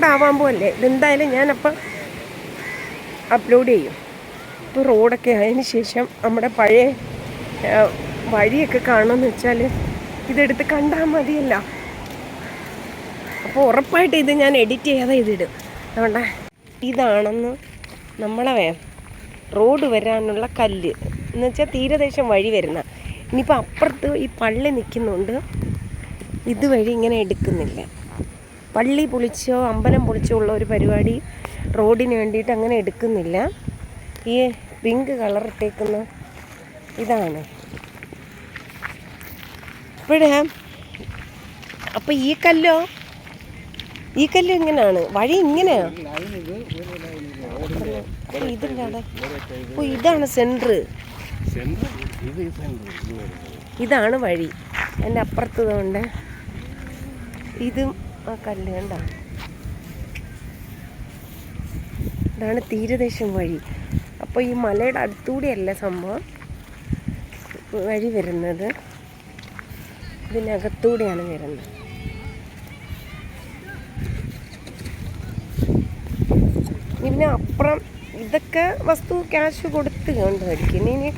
റോഡാവാൻ പോകല്ലേ ഇതെന്തായാലും ഞാനപ്പം അപ്ലോഡ് ചെയ്യും. ഇപ്പോൾ റോഡൊക്കെ ആയതിന് ശേഷം നമ്മുടെ പഴയ വഴിയൊക്കെ കാണണമെന്ന് വെച്ചാൽ ഇതെടുത്ത് കണ്ടാൽ മതിയല്ല. അപ്പോൾ ഉറപ്പായിട്ട് ഇത് ഞാൻ എഡിറ്റ് ചെയ്യാതെ ഇതിടും. അതുകൊണ്ട് ഇതാണെന്ന് നമ്മളെ റോഡ് വരാനുള്ള കല്ല്. എന്ന് വെച്ചാൽ തീരദേശം വഴി വരുന്ന. ഇനിയിപ്പോൾ അപ്പുറത്ത് ഈ പള്ളി നിൽക്കുന്നുണ്ട് ഇതുവഴി ഇങ്ങനെ എടുക്കുന്നില്ല. പള്ളി പൊളിച്ചോ അമ്പലം പൊളിച്ചോ ഉള്ള ഒരു പരിപാടി റോഡിന് വേണ്ടിയിട്ട് അങ്ങനെ എടുക്കുന്നില്ല. ഈ പിങ്ക് കളർ ഇട്ടേക്കുന്ന ഇതാണ്. ഇപ്പോഴേ അപ്പം ഈ കല്ലോ? ഈ കല്ല് ഇങ്ങനെയാണ് വഴി ഇങ്ങനെയാ? അപ്പൊ ഇതിന്റെ അവിടെ ഓ ഇതാണ് സെന്റർ ഇതാണ് വഴി. എന്റെ അപ്പുറത്തതുകൊണ്ട് ഇതും ആ കല്ല് കണ്ട? ഇതാണ് തീരദേശം വഴി. അപ്പോൾ ഈ മലയുടെ അടുത്തുകൂടിയല്ല സംഭവം? വഴി വരുന്നത്. ഇതിനകത്തൂടെയാണ് വരുന്നത്. ഇതിന് അപ്പുറം ഇതൊക്കെ വസ്തു ക്യാഷ് കൊടുത്ത് ഇനി ഇനി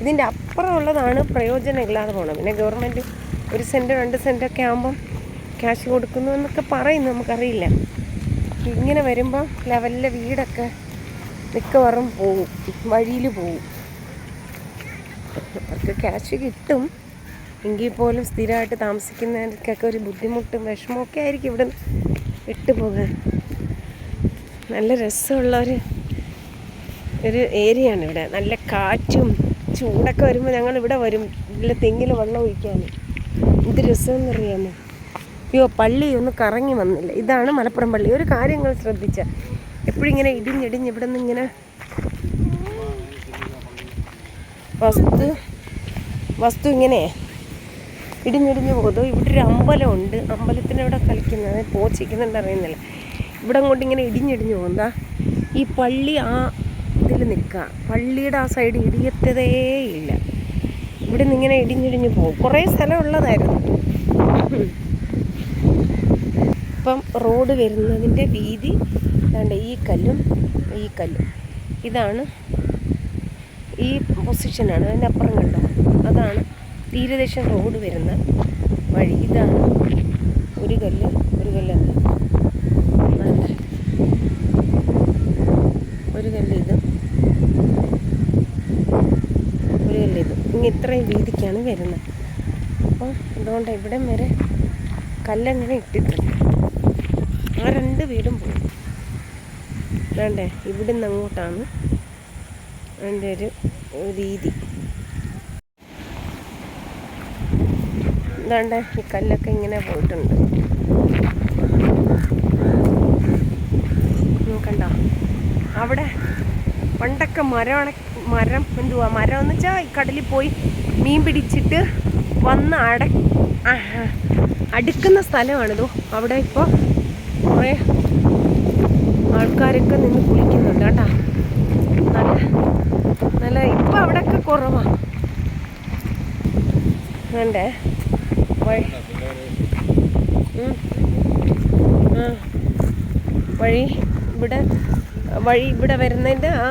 ഇതിന്റെ അപ്പുറമുള്ളതാണ് പ്രയോജനം ഇല്ലാതെ പോകണം പിന്നെ ഗവൺമെന്റ് ഒരു സെന്റ് രണ്ട് സെന്റൊക്കെ ആകുമ്പം ക്യാഷ് കൊടുക്കുന്നു എന്നൊക്കെ പറയുന്നു നമുക്കറിയില്ല. ഇങ്ങനെ വരുമ്പോൾ ലെവലിലെ വീടൊക്കെ മിക്കവാറും പോവും വഴിയിൽ പോവും. അവർക്ക് ക്യാഷ് കിട്ടും. എങ്കിൽ പോലും സ്ഥിരമായിട്ട് താമസിക്കുന്നവർക്കൊക്കെ ഒരു ബുദ്ധിമുട്ടും വിഷമമൊക്കെ ആയിരിക്കും ഇവിടെ വിട്ടു പോകാൻ. നല്ല രസമുള്ള ഒരു ഒരു ഏരിയയാണ് ഇവിടെ. നല്ല കാറ്റും ചൂടൊക്കെ വരുമ്പോൾ ഞങ്ങൾ ഇവിടെ വരും. ഇതിൽ തെങ്ങിൽ വെള്ളം ഒഴിക്കാൻ എന്ത് രസമെന്ന് അറിയാമോ അയ്യോ പള്ളി ഒന്നും കറങ്ങി വന്നില്ല? ഇതാണ് മലപ്പുറം പള്ളി. ഒരു കാര്യങ്ങൾ ശ്രദ്ധിച്ച. എപ്പോഴും ഇങ്ങനെ ഇടിഞ്ഞിടിഞ്ഞ് ഇവിടെ നിന്ന് ഇങ്ങനെ വസ്തു വസ്തു ഇങ്ങനെ ഇടിഞ്ഞിടിഞ്ഞ് പോകുന്നു. ഇവിടെ ഒരു അമ്പലമുണ്ട്. അമ്പലത്തിന് ഇവിടെ കളിക്കുന്നത് പോച്ചിക്കുന്നുണ്ട് അറിയുന്നില്ല. ഇവിടെ അങ്ങോട്ട് ഇങ്ങനെ ഇടിഞ്ഞിടിഞ്ഞ് പോകുന്നതാ ഈ പള്ളി ആ ഇതിൽ നിൽക്കുക. പള്ളിയുടെ ആ സൈഡ് ഇടിയത്തതേ ഇല്ല. ഇവിടെ നിന്ന് ഇങ്ങനെ ഇടിഞ്ഞിടിഞ്ഞ് പോകും. കുറേ സ്ഥലം ഉള്ളതായിരുന്നു. ഇപ്പം റോഡ് വരുന്നതിന്റെ വീതി വേണ്ട ഈ കല്ലും ഈ കല്ലും. ഇതാണ് ഈ പൊസിഷനാണ് അതിന്റെ അപ്പുറം കണ്ടോ? അതാണ് തീരദേശം റോഡ് വരുന്ന വഴി. ഇതാണ് ഒരു കല്ല് ഒരു കല്ല് ഒരു കല്ല് ഇത്. ഒരു കല്ല് ഇത്. ഇങ്ങനെ ഇത്രയും വീതിക്കാണ് വരുന്നത്. അപ്പം അതുകൊണ്ട് ഇവിടം വരെ കല്ലങ്ങനെ ഇട്ടിട്ടുണ്ട് ആ രണ്ട് വീടും പോയി. വേണ്ടേ? ഇവിടെ നിന്ന് അങ്ങോട്ടാണ് അതിന്റെ ഒരു രീതി. ഇതാണ്ട് ഈ കല്ലൊക്കെ ഇങ്ങനെ പോയിട്ടുണ്ട്. നോക്കണ്ട കണ്ടോ? അവിടെ പണ്ടൊക്കെ മരമാണ് മരം എന്തുവാ? മരം എന്ന് വെച്ചാൽ ഈ കടലിൽ പോയി മീൻ പിടിച്ചിട്ട് വന്ന് അട അടുക്കുന്ന സ്ഥലമാണിതോ. അവിടെ ഇപ്പോൾ കുറേ ആൾക്കാരൊക്കെ നിന്ന് കുളിക്കുന്നുണ്ട് കേട്ടാ. നല്ല നല്ല ഇപ്പം അവിടെയൊക്കെ കുറവാണ് വേണ്ടേ? വഴി. വഴി ഇവിടെ വഴി ഇവിടെ വരുന്നതിന്റെ ആ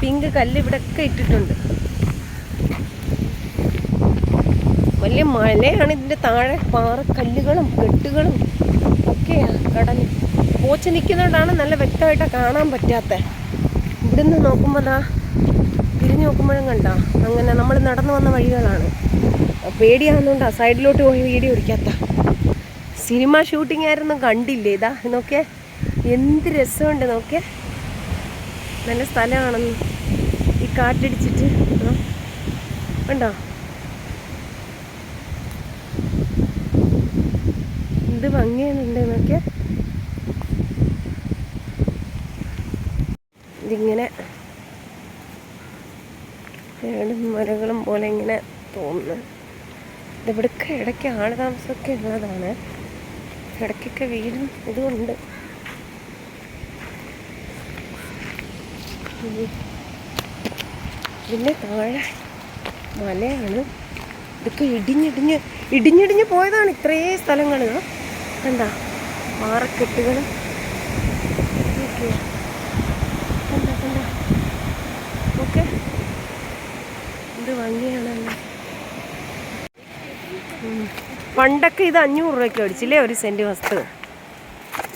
പിങ്ക് കല്ല് ഇവിടെ ഒക്കെ ഇട്ടിട്ടുണ്ട്. വലിയ മലയാണ് ഇതിന്റെ താഴെ പാറക്കല്ലുകളും കെട്ടുകളും. ഒക്കെയാണ് കടൽ. പോച്ച് നിൽക്കുന്നതുകൊണ്ടാണ് നല്ല വ്യക്തമായിട്ട് കാണാൻ പറ്റാത്ത. ഇവിടുന്ന് നോക്കുമ്പോൾ ദാ തിരിഞ്ഞു നോക്കുമ്പോഴും കണ്ട അങ്ങനെ നമ്മൾ നടന്നു വന്ന വഴികളാണ്. പേടിയാകുന്നുണ്ടാ സൈഡിലോട്ട് പോയി വീഡിയോ പിടിക്കാത്ത സിനിമ ഷൂട്ടിംഗ് ആയിരുന്നു കണ്ടില്ലേ? ഇതാ നോക്കിയേ. എന്ത് രസമുണ്ട് നോക്കിയേ. നല്ല സ്ഥലമാണെന്ന് ഈ കാറ്റടിച്ചിട്ട്. ആ. എന്ത് ഭംഗിയാണുണ്ട് നോക്കിയേ ഇതിങ്ങനെ ഏടും മരങ്ങളും പോലെ ഇങ്ങനെ തോന്നുന്നു. ഇതിവിടൊക്കെ ഇടയ്ക്ക് ആൾ താമസമൊക്കെ ഉള്ളതാണ്. ഇടയ്ക്കൊക്കെ വീടും ഇതുമുണ്ട്. പിന്നെ താഴെ മലയാണ്. ഇതൊക്കെ ഇടിഞ്ഞിടിഞ്ഞ് ഇടിഞ്ഞിടിഞ്ഞ് പോയതാണ് ഇത്രയും സ്ഥലങ്ങൾ കണ്ട മാറക്കെട്ടുകൾ ഓക്കെ കണ്ട കണ്ട. ഓക്കെ ഇത് ഭംഗിയാണല്ലോ. പണ്ടൊക്കെ ഇത് അഞ്ഞൂറ് രൂപയ്ക്ക് മേടിച്ചില്ലേ ഒരു സെന്റ് വസ്തു?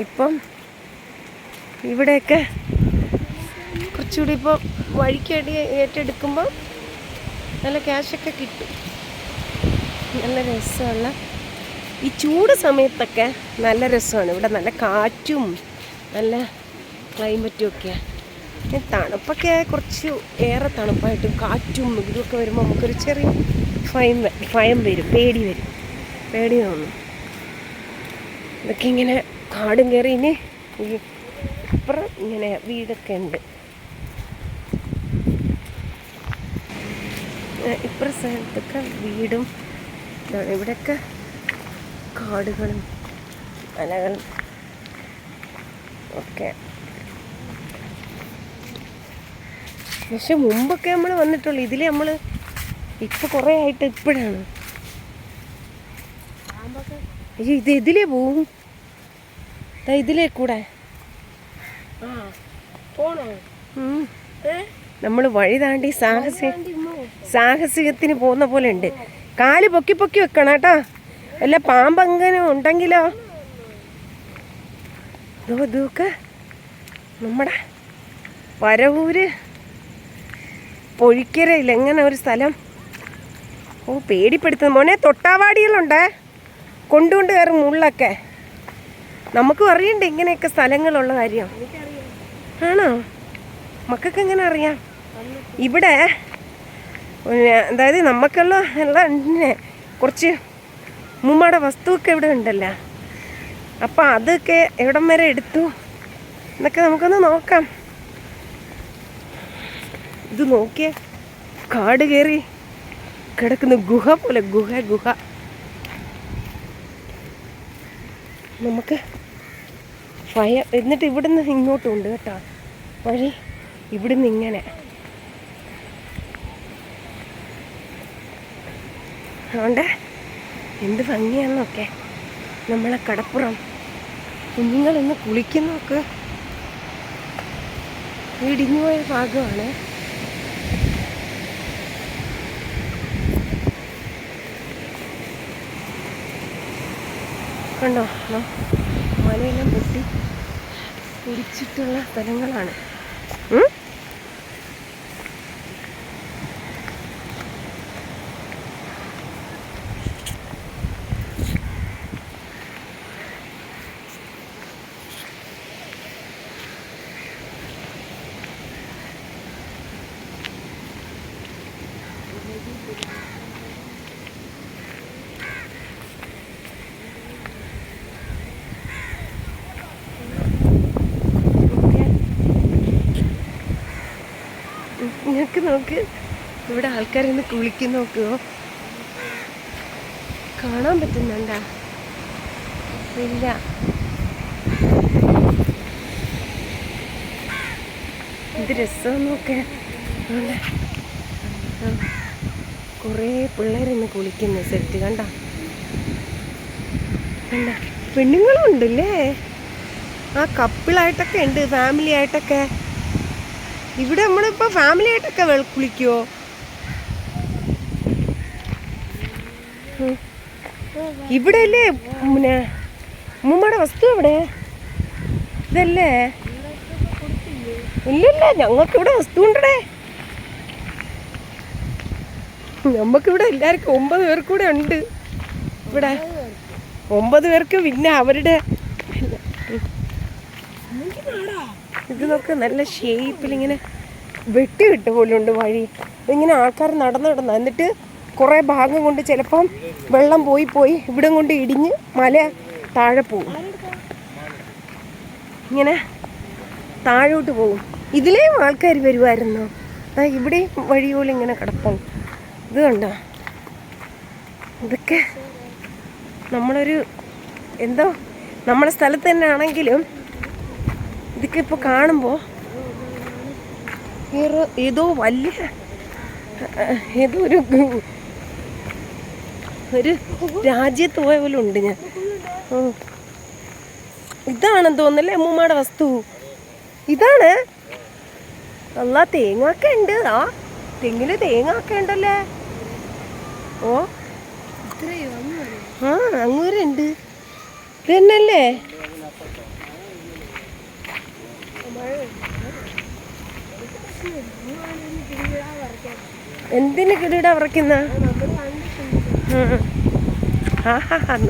ഇപ്പം ഇവിടെയൊക്കെ കുറച്ചുകൂടി ഇപ്പോൾ വഴിക്കടി ഏറ്റെടുക്കുമ്പോൾ നല്ല ക്യാഷൊക്കെ കിട്ടും. നല്ല രസമുള്ള ഈ ചൂട് സമയത്തൊക്കെ നല്ല രസമാണ്. ഇവിടെ നല്ല കാറ്റും നല്ല ക്ലൈമറ്റും ഒക്കെയാണ് തണുപ്പൊക്കെ കുറച്ച് ഏറെ തണുപ്പായിട്ടും കാറ്റും ഇതൊക്കെ വരുമ്പോൾ നമുക്കൊരു ചെറിയ ഭയം ഭയം വരും പേടി വരും. പേടി തോന്നും. ഇതൊക്കെ ഇങ്ങനെ കാടും കയറി ഇനി അപ്പുറം ഇങ്ങനെ വീടൊക്കെ ഉണ്ട്. ഇപ്പുറ സ്ഥലത്തൊക്കെ വീടും ഇവിടെയൊക്കെ കാടുകളും മലകളും ഒക്കെ. പക്ഷെ മുമ്പൊക്കെ നമ്മൾ വന്നിട്ടുള്ളൂ. ഇതിൽ നമ്മൾ ഇപ്പൊ കുറേ ആയിട്ട് ഇപ്പോഴാണ്. അയ്യോ ഇത് ഇതിലേ പോവും. ഇതിലേ കൂടെ. നമ്മൾ വഴി താണ്ടി സാഹസിക സാഹസികത്തിന് പോകുന്ന പോലെ ഉണ്ട്. കാൽ പൊക്കി പൊക്കി വെക്കണം കേട്ടോ. വല്ല പാമ്പങ്ങനെ ഉണ്ടെങ്കിലോ? ദൂക്ക് നമ്മുടെ വരവൂര് പൊഴിക്കരയിൽ എങ്ങനെ ഒരു സ്ഥലം? ഓ പേടിപ്പെടുത്തുന്നു. മോനെ തൊട്ടാവാടികളുണ്ട്? കൊണ്ടുകൊണ്ട് കയറും മുള്ളൊക്കെ. നമുക്കും അറിയണ്ടേ ഇങ്ങനെയൊക്കെ സ്ഥലങ്ങളുള്ള കാര്യം. ആണോ? മക്കൾക്ക് എങ്ങനെ അറിയാം? ഇവിടെ അതായത് നമുക്കുള്ള കുറച്ച് മുമ്മയുടെ വസ്തുവൊക്കെ ഇവിടെ ഉണ്ടല്ലോ? അപ്പം അതൊക്കെ എവിടം വരെ എടുത്തു? എന്നൊക്കെ നമുക്കൊന്ന് നോക്കാം. ഇത് നോക്കിയ കാട് കയറി കിടക്കുന്ന ഗുഹ പോലെ ഗുഹ ഗുഹ. നമുക്ക് ഭയ എന്നിട്ട് ഇവിടുന്ന് ഇങ്ങോട്ടും ഉണ്ട് കേട്ടോ. വഴി ഇവിടുന്ന് ഇങ്ങനെ. അതുകൊണ്ട് എന്ത് ഭംഗിയാണെന്നൊക്കെ നമ്മളെ കടപ്പുറം. കുഞ്ഞുങ്ങളിന്ന് കുളിക്കുന്നൊക്കെ. ഇടിഞ്ഞുപോയ ഭാഗമാണ്. കണ്ടോ? മലയെല്ലാം പൊട്ടി. കുടിച്ചിട്ടുള്ള സ്ഥലങ്ങളാണ്. നിങ്ങൾക്ക് നോക്ക്. ഇവിടെ ആൾക്കാരൊന്ന് കുളിക്കുന്ന നോക്കുമോ കാണാൻ പറ്റുന്നുണ്ടാ? ഇല്ല. ഇത് രസം നോക്കെ. കുറേ പിള്ളേരിന്ന് കുളിക്കുന്നു. സെറ്റ് കണ്ട? പെണ്ണുങ്ങളും ഉണ്ടല്ലേ? ആ കപ്പിളായിട്ടൊക്കെ ഉണ്ട് ഫാമിലി ആയിട്ടൊക്കെ. ഇവിടെ നമ്മളിപ്പോ ഫാമിലി ആയിട്ടൊക്കെ ഉം. ഇവിടെ അല്ലേ പിന്നെ ഉമ്മമ്മയുടെ വസ്തു എവിടെ ഇതല്ലേ? ഇല്ലല്ല ഞങ്ങൾക്ക് ഇവിടെ വസ്തു ഉണ്ടടേ. നമുക്കിവിടെ എല്ലാവർക്കും ഒമ്പത് പേർക്കൂടെ ഉണ്ട്. ഇവിടെ ഒമ്പത് പേർക്ക് പിന്നെ അവരുടെ ഇത് നോക്ക് നല്ല ഷേപ്പിൽ ഇങ്ങനെ വെട്ടി വിട്ട് പോലെ ഉണ്ട് വഴി. ഇങ്ങനെ ആൾക്കാർ നടന്നു നടന്ന. എന്നിട്ട് കുറേ ഭാഗം കൊണ്ട് ചിലപ്പം വെള്ളം പോയി പോയി ഇവിടെ കൊണ്ട് ഇടിഞ്ഞ് മല താഴെ പോകും. ഇങ്ങനെ താഴോട്ട് പോകും. ഇതിലേയും ആൾക്കാർ വരുമായിരുന്നു അതാ ഇവിടെയും വഴി പോലെ ഇങ്ങനെ കിടപ്പം ഇത് കണ്ടോ? ഇതൊക്കെ നമ്മളൊരു എന്തോ? നമ്മുടെ സ്ഥലത്ത് തന്നെ ആണെങ്കിലും ഇതൊക്കെ ഇപ്പോൾ കാണുമ്പോൾ ഏതോ വലിയ ഏതോ ഒരു ഒരു രാജ്യത്ത് പോയ പോലെ ഉണ്ട് ഞാൻ. ഇതാണെന്ന് തോന്നുന്നല്ലേ അമ്മൂമ്മയുടെ വസ്തു? ഇതാണ്. നല്ല തേങ്ങ ഒക്കെ ഉണ്ട്. ആ തെങ്ങിൽ തേങ്ങൊക്കെ ഉണ്ടല്ലേ? ഓ. ആ അങ്ങൂരുണ്ട്. ഇത് തന്നെയല്ലേ എന്തിന് കിടീട വറക്കുന്ന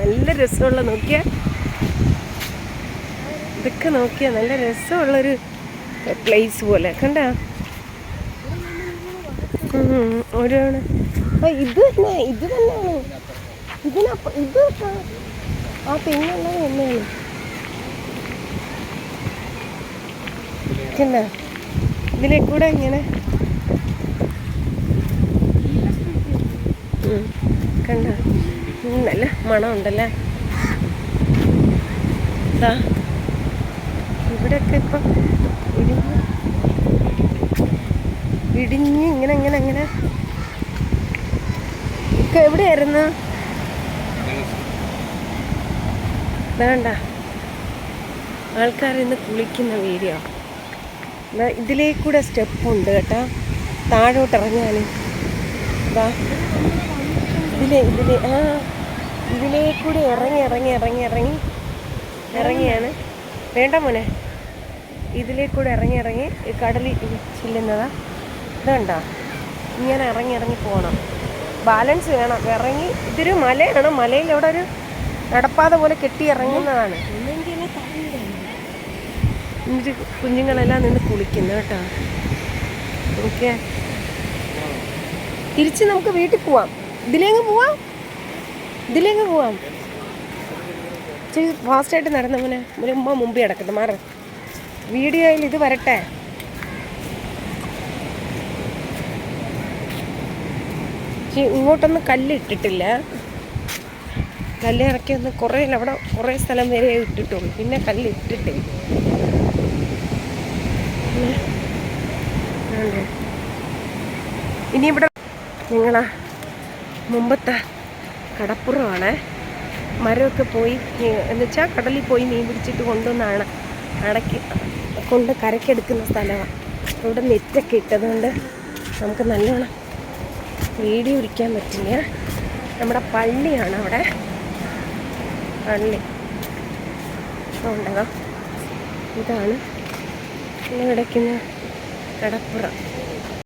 നല്ല രസമുള്ള നോക്കിയ. ഇതൊക്കെ നോക്കിയ നല്ല രസമുള്ളൊരു പ്ലേസ് പോലെ കണ്ട? ഒരു ഇത് തന്നെ ഇത് തന്നെയാണ്. ഇതിനപ്പ ഇത് ആ- പിന്നെ തന്നെയാണ്. കണ്ട ഇതിലെ കൂടെ ഇങ്ങനെ. കണ്ട? നല്ല മണമുണ്ടല്ലേ? ഇതാ ഇവിടെയൊക്കെ ഇപ്പം ഇടിഞ്ഞ് ഇടിഞ്ഞ് ഇങ്ങനെ ഇങ്ങനെ ഇങ്ങനെ. എവിടെയായിരുന്നു? വേണ്ട. ആൾക്കാർ ഇന്ന് കുളിക്കുന്ന വീഡിയോ. ഇതിലേക്കൂടെ സ്റ്റെപ്പുണ്ട് കേട്ടോ. താഴോട്ട് ഇറങ്ങാൻ ഇതാ ഇതിലെ ഇതിലെ ആ ഇതിലേക്കൂടെ ഇറങ്ങി ഇറങ്ങി ഇറങ്ങി ഇറങ്ങി ഇറങ്ങിയാണ്. വേണ്ട മോനെ. ഇതിലേക്കൂടെ ഇറങ്ങി ഇറങ്ങി കടലിൽ ചെല്ലുന്നതാ. ഇതുണ്ടോ? ഇങ്ങനെ ഇറങ്ങി ഇറങ്ങി പോകണം ബാലൻസ് വേണം. ഇറങ്ങി ഇതൊരു മലയാണ്. മലയിൽ അവിടെ ഒരു നടപ്പാത പോലെ കെട്ടി ഇറങ്ങുന്നതാണ്. എന്നിട്ട് കുഞ്ഞുങ്ങളെല്ലാം നിന്ന് കുളിക്കുന്നു കേട്ടോ. ഓക്കെ. തിരിച്ച് നമുക്ക് വീട്ടിൽ പോവാം. ഇതിലേങ്ങ് പോവാം? ഇതിലേങ്ങ് പോവാം? ഫാസ്റ്റായിട്ട് നടന്നവനെ ഒരു ഉമ്മ മുമ്പേ അടക്കട്ടെ മാറ. വീഡിയോയിൽ ഇത് വരട്ടെ. ഇങ്ങോട്ടൊന്നും കല്ലിട്ടിട്ടില്ല ഇട്ടിട്ടില്ല. കല്ല് ഇറക്കി ഒന്ന് കുറേ അവിടെ കുറേ സ്ഥലം വരെ ഇട്ടിട്ടുള്ളൂ. പിന്നെ കല്ല് ഇട്ടിട്ടില്ല. ഇനി ഇവിടെ നിങ്ങളാ മുമ്പത്തെ കടപ്പുറമാണ്. മരമൊക്കെ പോയി എന്നുവെച്ചാൽ കടലിൽ പോയി മീൻ പിടിച്ചിട്ട് കൊണ്ടുവന്നാണ് അടക്കി കൊണ്ട് കരക്കെടുക്കുന്ന സ്ഥലമാണ് ഇവിടെ നെറ്റൊക്കെ ഇട്ടതുകൊണ്ട് നമുക്ക് നല്ലോണം വീഡിയോ ഇരിക്കാൻ പറ്റില്ല. നമ്മുടെ പള്ളിയാണ് അവിടെ. പള്ളി. ഉണ്ടതോ ഇതാണ് കിടക്കുന്ന കടപ്പുറം.